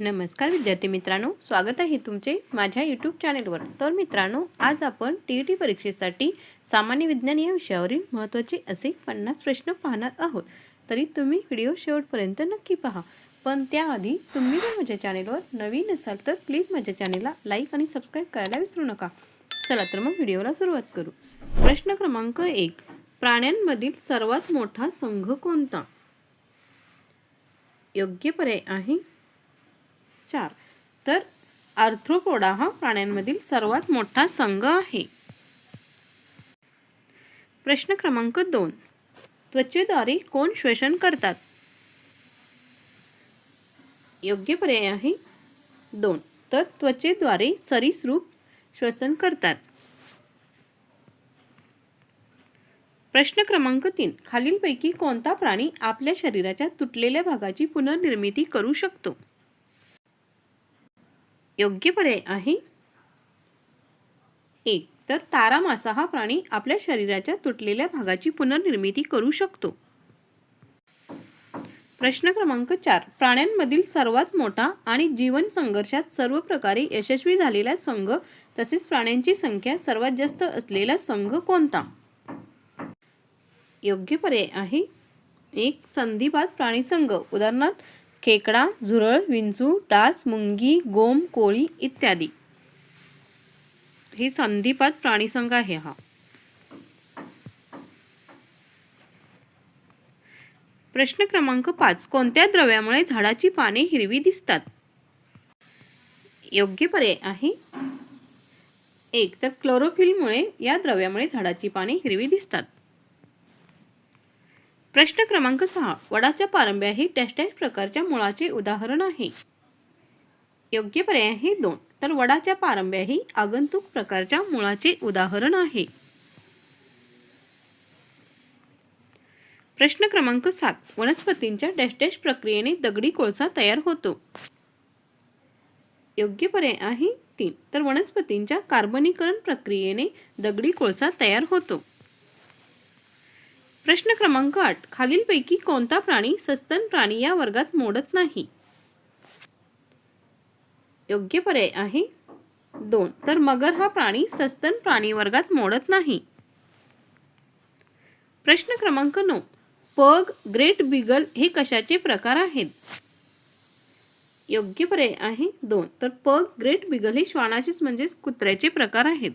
नमस्कार विद्यार्थी मित्रांनो स्वागत आहे तुमचे माझ्या यूट्यूब चॅनेलवर तर मित्रांनो आज आपण टी ई टी परीक्षेसाठी सामान्य विज्ञान या विषयावरील महत्त्वाचे असे पन्नास प्रश्न पाहणार आहोत. तरी तुम्ही व्हिडिओ शेवटपर्यंत नक्की पहा. पण त्याआधी तुम्ही जर माझ्या चॅनेलवर नवीन असाल तर प्लीज माझ्या चॅनेलला लाईक आणि सबस्क्राईब करायला विसरू नका. चला तर मग व्हिडिओला सुरुवात करू. प्रश्न क्रमांक एक. प्राण्यांमधील सर्वात मोठा संघ कोणता? योग्य पर्याय आहे. चार. तर आर्थ्रोपोडा हा प्राण्यांमधील सर्वात मोठा संघ आहे. प्रश्न क्रमांक दोन. त्वचेद्वारे कोण श्वसन करतात? योग्य पर्याय आहे दोन. तर त्वचेद्वारे सरीसृप श्वसन करतात. प्रश्न क्रमांक तीन. खालीलपैकी कोणता प्राणी आपल्या शरीराच्या तुटलेल्या भागाची पुनर्निर्मिती करू शकतो? योग्य पर्याय आहे. एक तर तारा मासा हा प्राणी आपल्या शरीराच्या तुटलेल्या भागाची पुनर्निर्मिती करू शकतो. प्रश्न क्रमांक चार प्राण्यांमधील सर्वात मोठा आणि जीवन संघर्षात सर्व प्रकारे यशस्वी झालेला संघ तसेच प्राण्यांची संख्या सर्वात जास्त असलेला संघ कोणता? योग्य पर्याय आहे. एक संधिपात प्राणी संघ. उदाहरणार्थ खेकडा झुरळ विंचू डास मुंगी गोम कोळी इत्यादी. हे संधिपात प्राणीसंघ आहे हा. प्रश्न क्रमांक पाच. कोणत्या द्रव्यामुळे झाडाची पाने हिरवी दिसतात? योग्य पर्याय आहे. एक तर क्लोरोफिलमुळे या द्रव्यामुळे झाडाची पाने हिरवी दिसतात. प्रश्न क्रमांक सहा. वडाच्या पारंब्या ही डॅश डॅश प्रकारच्या मुळाचे उदाहरण आहे. योग्य पर्याय आहे दोन. तर वडाच्या पारंब्या ही आगंतुक प्रकारच्या मुळाचे उदाहरण आहे. प्रश्न क्रमांक सात. वनस्पतींच्या डॅश डॅश प्रक्रियेने दगडी कोळसा तयार होतो. योग्य पर्याय आहे तीन. तर वनस्पतींच्या कार्बनीकरण प्रक्रियेने दगडी कोळसा तयार होतो. प्रश्न क्रमांक आठ. खालीलपैकी कोणता प्राणी सस्तन प्राणी या वर्गात मोडत नाही? योग्य पर्याय आहे दोन. तर मगर हा प्राणी सस्तन प्राणी वर्गात मोडत नाही. प्रश्न क्रमांक नऊ. पग ग्रेट बिगल हे कशाचे प्रकार आहेत? योग्य पर्याय आहे दोन. तर पग ग्रेट बिगल हे श्वानाचेच म्हणजेच कुत्र्याचे प्रकार आहेत.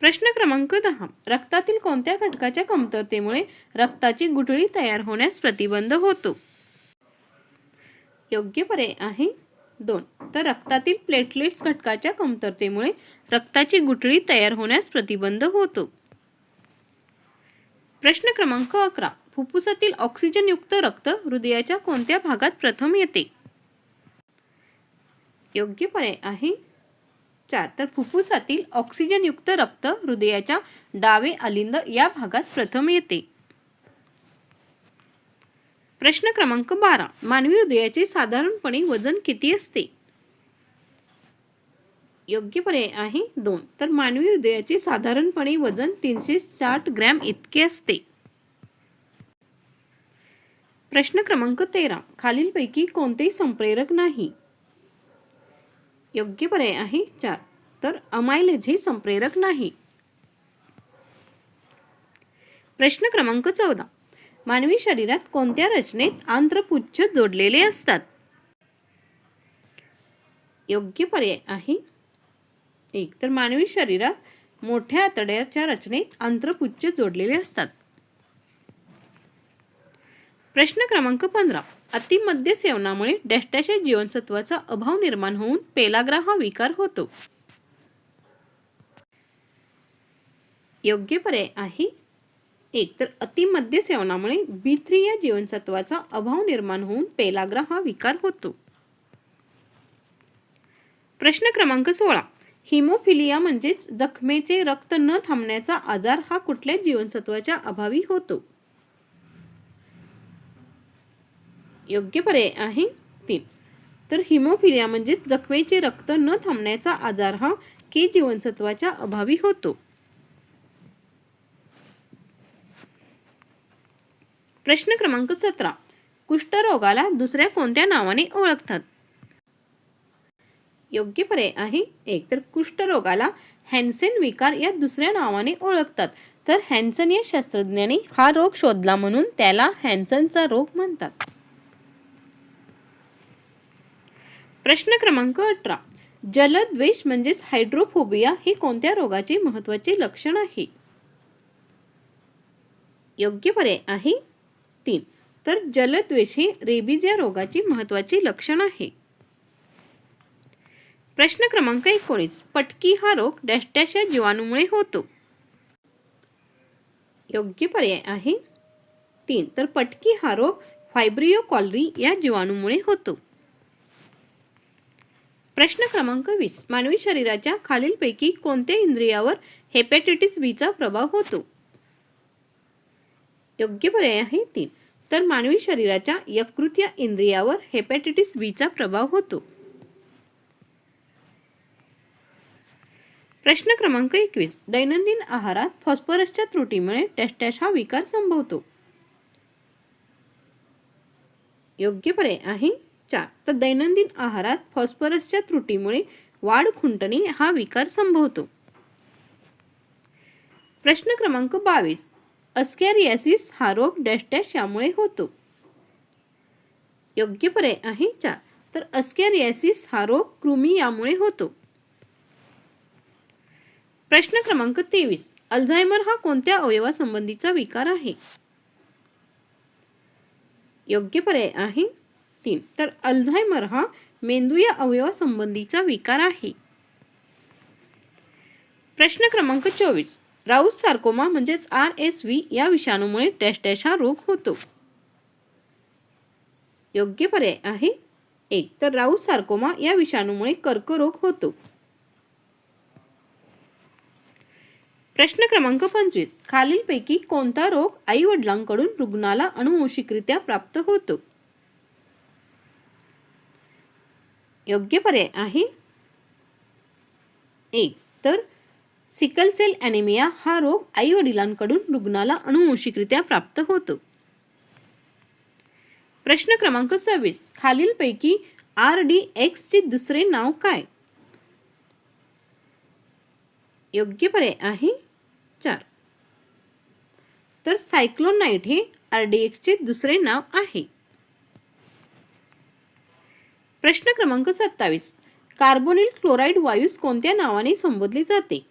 प्रश्न क्रमांक दहा. रक्तातील कोणत्या घटकाच्या कमतरतेमुळे रक्ताची गुठळी तयार होण्यास प्रतिबंध होतो? योग्य पर्याय आहे दोन. तर रक्तातील प्लेटलेट्स घटकाच्या कमतरतेमुळे रक्ताची गुठळी तयार होण्यास प्रतिबंध होतो. प्रश्न क्रमांक अकरा. फुफ्फुसातील ऑक्सिजनयुक्त रक्त हृदयाच्या कोणत्या भागात प्रथम येते? योग्य पर्याय आहे चार तर फुफ्फुसातील ऑक्सिजनयुक्त रक्त हृदयाच्या डावे अलिंद या भागात प्रथम येते. प्रश्न क्रमांक बारा. मानवी हृदयाचे साधारणपणे वजन किती असते? योग्य पर्याय आहे दोन. तर मानवी हृदयाचे साधारणपणे वजन तीनशे साठ ग्रॅम इतके असते. प्रश्न क्रमांक तेरा. खालीलपैकी कोणतेही संप्रेरक नाही. योग्य पर्याय आहे चार. तर अमायलेज हे संप्रेरक नाही. प्रश्न क्रमांक चौदा. मानवी शरीरात कोणत्या रचनेत आंत्रपुच्छ जोडलेले असतात? योग्य पर्याय आहे एक. तर मानवी शरीरात मोठ्या आतड्याच्या रचनेत आंत्रपुच्छ जोडलेले असतात. प्रश्न क्रमांक पंधरा. अतिमद्य सेवनामुळे डॅश जीवनसत्वाचा अभाव निर्माण होऊन पेलाग्रा हा विकार होतो. योग्य पर्याय आहे. एक तर अतिमद्य सेवनामुळे बी थ्री या जीवनसत्वाचा अभाव निर्माण होऊन पेलाग्रा हा विकार होतो. प्रश्न क्रमांक सोळा. हिमोफिलिया म्हणजेच जखमेचे रक्त न थांबण्याचा आजार हा कुठल्या जीवनसत्वाच्या अभावी होतो? योग्य पर्याय आहे तीन तर हिमोफिलिया म्हणजेच जखमेचे रक्त न थांबण्याचा आजार हा के जीवनसत्वाच्या अभावी होतो. प्रश्न क्रमांक सतरा. कुष्ठरोगाला दुसऱ्या कोणत्या नावाने ओळखतात? योग्य पर्याय आहे एक. तर कुष्ठरोगाला हॅन्सेन विकार या दुसऱ्या नावाने ओळखतात. तर हॅन्सन या शास्त्रज्ञांनी हा रोग शोधला म्हणून त्याला हॅन्सनचा रोग म्हणतात. प्रश्न क्रमांक अठरा. जलद्वेष म्हणजेच हायड्रोफोबिया हे कोणत्या रोगाचे महत्त्वाचे लक्षण आहे? योग्य पर्याय आहे तीन. तर जलद्वेष हे रेबीज या रोगाचे महत्त्वाचे लक्षण आहे. प्रश्न क्रमांक एकोणीस. पटकी हा रोग डॅश डॅश या जीवाणूमुळे होतो. योग्य पर्याय आहे तीन. तर पटकी हा रोग फायब्रिओ कॉलरी या जीवाणूमुळे होतो. प्रश्न क्रमांक वीस. मानवी शरीराच्या खालीलपैकी कोणत्या इंद्रियावर हेपेटायटिस बीचा प्रभाव होतो? योग्य पर्याय आहे तीन. तर मानवी शरीराच्या यकृत या इंद्रियावर हेपेटायटिस बीचा प्रभाव होतो. प्रश्न क्रमांक एकवीस. दैनंदिन आहारात फॉस्फरसच्या त्रुटीमुळे टेस्टॅश हा विकार संभवतो. योग्य पर्याय आहे चार. तर दैनंदिन आहारात फॉस्फरसच्या त्रुटीमुळे वाढ खुंटणे हा विकार संभवतो. प्रश्न क्रमांक बावीस. अस्कॅरियासिस हा रोग डॅश डॅश यामुळे होतो. योग्य पर्याय आहे चार. तर अस्कॅरियासिस हा रोग कृमी यामुळे होतो. प्रश्न क्रमांक तेवीस. अल्झायमर हा कोणत्या अवयवासंबंधीचा विकार आहे? योग्य पर्याय आहे तीन. तर अल्झायमर हा मेंदू या अवयवासंबंधीचा विकार आहे. प्रश्न क्रमांक चोवीस. राऊस सार्कोमा म्हणजेच आर एस व्ही या विषाणूमुळे डॅश हा रोग होतो. योग्य पर्याय आहे एक. तर राऊस सार्कोमा या विषाणूमुळे कर्करोग होतो. प्रश्न क्रमांक पंचवीस. खालीलपैकी कोणता रोग आई वडिलांकडून रुग्णाला अनुवंशिकरित्या प्राप्त होतो? योग्य पर्याय आहे. एक तर सिकल सेल ॲनिमिया हा रोग आई वडिलांकडून रुग्णाला अनुवंशिकरित्या प्राप्त होतो. प्रश्न क्रमांक सव्वीस खालीलपैकी आर डी एक्सचे दुसरे नाव काय? योग्य पर्याय आहे चार. तर सायक्लोनाइट हे आर डी एक्सचे दुसरे नाव आहे. प्रश्न क्रमांक सत्तावीस. कार्बोनिल क्लोराईड वायूस कोणत्या नावाने संबोधले जाते?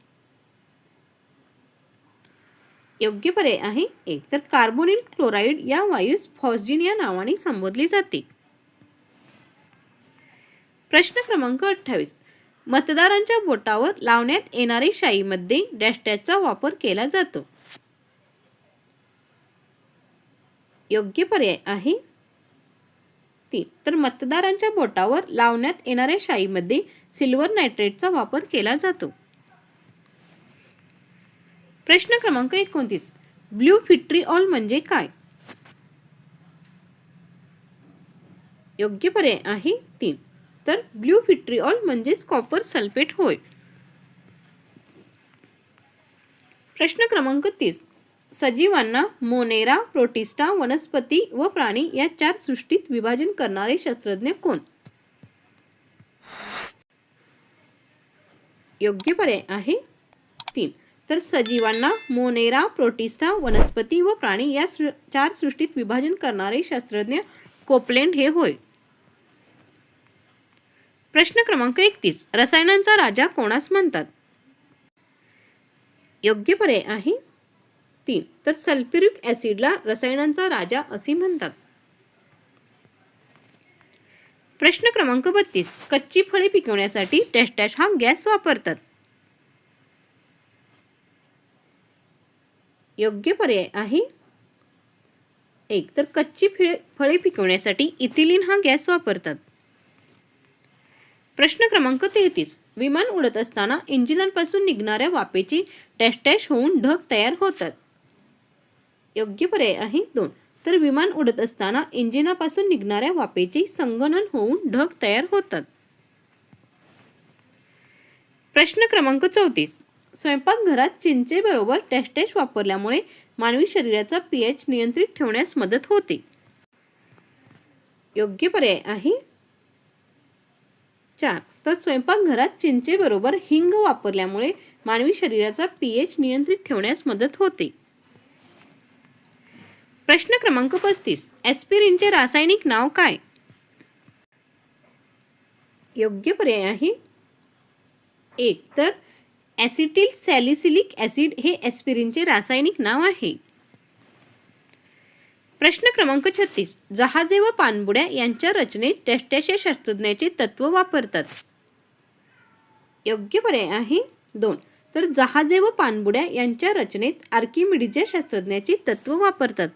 योग्य पर्याय आहे एक. तर कार्बोनिल क्लोराईड या वायूस फॉस्जिन या नावाने संबोधले जाते. प्रश्न क्रमांक अठ्ठावीस. मतदारांच्या बोटावर लावण्यात येणारे शाईमध्ये डॅशटॅचचा वापर केला जातो. योग्य पर्याय आहे तीन तर मतदारांच्या बोटावर लावण्यात येणाऱ्या शाईमध्ये सिल्वर नायट्रेटचा वापर केला जातो. प्रश्न क्रमांक एकोणतीस. ब्ल्यू फिट्रीऑल म्हणजे काय? योग्य पर्याय आहे तीन. तर ब्ल्यू फिट्रीऑल म्हणजेच कॉपर सल्फेट होय. प्रश्न क्रमांक तीस. सजीवांना मोनेरा प्रोटिस्टा वनस्पती व प्राणी या चार सृष्टीत विभाजन करणारे शास्त्रज्ञ कोण? योग्य पर्याय आहे तीन. तर सजीवांना मोनेरा प्रोटिस्टा वनस्पती व प्राणी या सृ चार सृष्टीत विभाजन करणारे शास्त्रज्ञ कोपलेंड हे होय. प्रश्न क्रमांक एकतीस. रसायनांचा राजा कोणास म्हणतात? योग्य पर्याय आहे तीन तर सल्फ्युरिक ॲसिडला रसायनांचा राजा असे म्हणतात. प्रश्न क्रमांक बत्तीस. कच्ची फळे पिकवण्यासाठी टॅस्टॅश हा गॅस वापरतात. योग्य पर्याय आहे. एक तर कच्ची फिळे फळे पिकवण्यासाठी इथिलिन हा गॅस वापरतात. प्रश्न क्रमांक तेहतीस. विमान उडत असताना इंजिनांपासून निघणाऱ्या वाफेची टॅश होऊन ढग तयार होतात. योग्य पर्याय आहे दोन. तर विमान उडत असताना इंजिनापासून निघणाऱ्या वाफेचे संगणन होऊन ढग तयार होतात. प्रश्न क्रमांक चौतीस. स्वयंपाकघरात चिंचेबरोबर डॅश वापरल्यामुळे मानवी शरीराचा पीएच नियंत्रित ठेवण्यास मदत होते. योग्य पर्याय आहे. चार. तर स्वयंपाकघरात चिंचेबरोबर हिंग वापरल्यामुळे मानवी शरीराचा पीएच नियंत्रित ठेवण्यास मदत होते. प्रश्न क्रमांक पस्तीस. ॲस्पिरिनचे रासायनिक नाव काय? योग्य पर्याय आहे. एक तर ॲसिटिल सॅलिसिलिक ॲसिड हे ॲस्पिरिनचे रासायनिक नाव आहे. प्रश्न क्रमांक छत्तीस. जहाजे व पाणबुड्या यांच्या रचनेत टेस्टॅशे शास्त्रज्ञाचे तत्व वापरतात. योग्य पर्याय आहे. दोन तर जहाजे व पाणबुड्या यांच्या रचनेत आर्किमिडीच्या शास्त्रज्ञाचे तत्व वापरतात.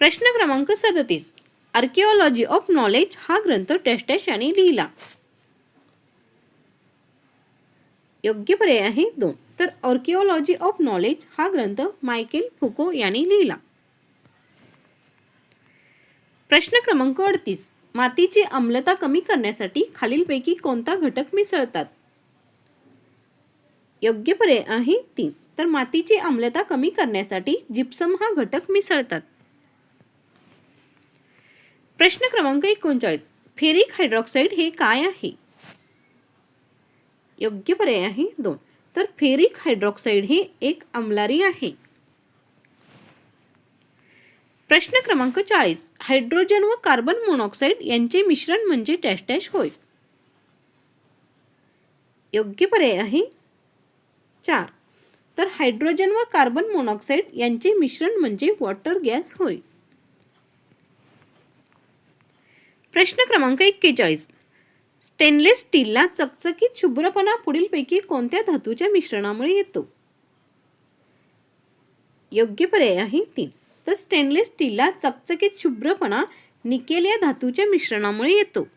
प्रश्न क्रमांक सदतीस. आर्किओलॉजी ऑफ नॉलेज हा ग्रंथ टेस्टॅश यांनी लिहिला. योग्य पर्याय आहे दोन. तर आर्किओलॉजी ऑफ नॉलेज हा ग्रंथ मायकेल फुको यांनी लिहिला. प्रश्न क्रमांक अडतीस. मातीची आम्लता कमी करण्यासाठी खालीलपैकी कोणता घटक मिसळतात? योग्य पर्याय आहे तीन. तर मातीची आम्लता कमी करण्यासाठी जिप्सम हा घटक मिसळतात. प्रश्न क्रमांक एकोणचाळीस. फेरिक हायड्रॉक्साईड हे काय आहे? योग्य पर्याय आहे दोन. तर फेरिक हायड्रॉक्साईड हे एक अमलारी आहे. प्रश्न क्रमांक चाळीस. हायड्रोजन व कार्बन मोनॉक्साईड यांचे मिश्रण म्हणजे डॅश डॅश होय. योग्य पर्याय आहे चार. तर हायड्रोजन व कार्बन मोनॉक्साईड यांचे मिश्रण म्हणजे वॉटर गॅस होय. प्रश्न क्रमांक एक्केचाळीस. स्टेनलेस स्टीलला चकचकीत शुभ्रपणा पुढीलपैकी कोणत्या धातूच्या मिश्रणामुळे येतो? योग्य पर्याय आहे तीन. तर स्टेनलेस स्टीलला चकचकीत शुभ्रपणा निकेल या धातूच्या मिश्रणामुळे येतो.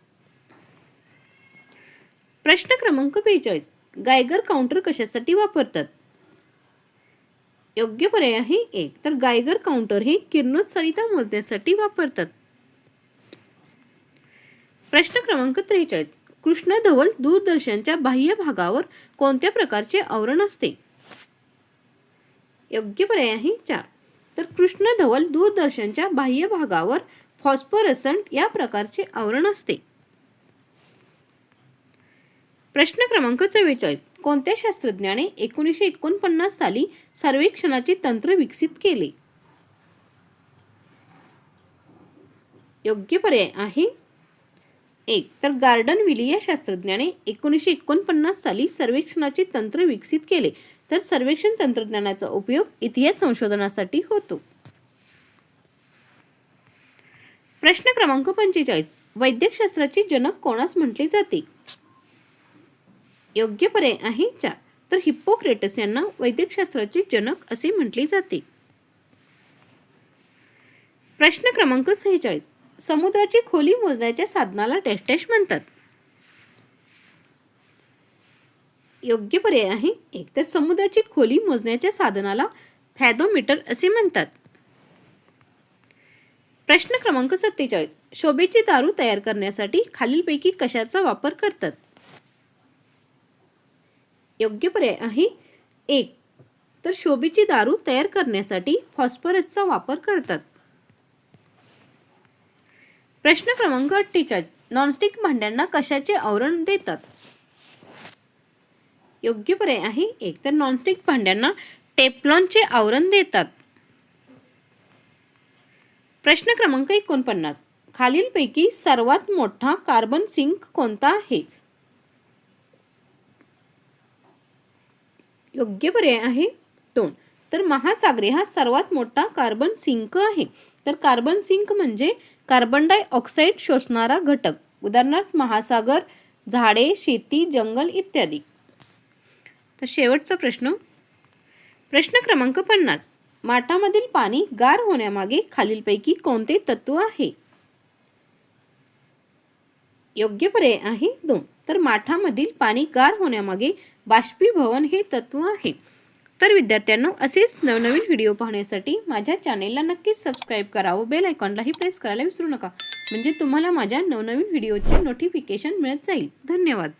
प्रश्न क्रमांक बेचाळीस. गायगर काउंटर कशासाठी वापरतात? योग्य पर्याय आहे एक. तर गायगर काउंटर हे किरणोत्सारिता मोजण्यासाठी वापरतात. प्रश्न क्रमांक त्रेचाळीस. कृष्ण धवल दूरदर्शनच्या बाह्य भागावर कोणत्या प्रकारचे आवरण असते? योग्य पर्याय आहे चार. तर कृष्ण धवल दूरदर्शनच्या बाह्य भागावर फॉस्फरसंट या प्रकारचे आवरण असते. प्रश्न क्रमांक चव्वेचाळीस. कोणत्या शास्त्रज्ञाने एकोणीसशे एकोणपन्नास साली सर्वेक्षणाचे तंत्र विकसित केले? योग्य पर्याय आहे एक. तर गार्डन विली या शास्त्रज्ञाने एकोणीसशे एकोणपन्नास साली सर्वेक्षणाचे तंत्र विकसित केले. तर सर्वेक्षण तंत्रज्ञानाचा उपयोग इतिहास संशोधनासाठी होतो. प्रश्न क्रमांक पंचेचाळीस. वैद्यकशास्त्राचे जनक कोणास म्हटले जाते? योग्य पर्याय आहे चार. तर हिप्पोक्रेटस यांना वैद्यकशास्त्राचे जनक असे म्हटले जाते. प्रश्न क्रमांक सेहेचाळीस. समुद्राची खोली मोजण्याच्या साधनाला डॅश डॅश म्हणतात. योग्य पर्याय आहे. एक तर समुद्राची खोली मोजण्याच्या साधनाला फॅदोमीटर असे म्हणतात. प्रश्न क्रमांक सत्तेचाळीस. शोभेची दारू तयार करण्यासाठी खालीलपैकी कशाचा वापर करतात? योग्य पर्याय आहे. एक. तर शोभेची दारू तयार करण्यासाठी फॉस्फरसचा वापर करतात. प्रश्न क्रमांक अठ्ठेचाळीस. नॉनस्टिक भांड्यांना कशाचे आवरण देतात? योग्य पर्याय आहे एक. तर नॉनस्टिक भांड्यांना टेफ्लॉनचे आवरण देतात. प्रश्न क्रमांक एकोणपन्नास. खालीलपैकी सर्वात मोठा कार्बन सिंक कोणता आहे? योग्य पर्याय आहे दोन. तर महासागरी हा सर्वात मोठा कार्बन सिंक आहे. तर कार्बन सिंक म्हणजे कार्बन डायऑक्साईड शोषणारा घटक उदाहरणार्थ महासागर झाडे शेती जंगल इत्यादी. तर शेवटचा प्रश्न. प्रश्न क्रमांक पन्नास. माठामधील पाणी गार होण्यामागे खालीलपैकी कोणते तत्व आहे? योग्य पर्याय आहे दोन. तर माठामधील पाणी गार होण्यामागे बाष्पीभवन हे तत्व आहे. तर विद्यार्थ्यांनो असेच नवनवीन व्हिडिओ पाहण्यासाठी माझ्या चॅनेलला नक्कीच सबस्क्राईब करा व बेल आयकॉनलाही प्रेस करायला विसरू नका. म्हणजे तुम्हाला माझ्या नवनवीन व्हिडिओचे नोटिफिकेशन मिळत जाईल. धन्यवाद.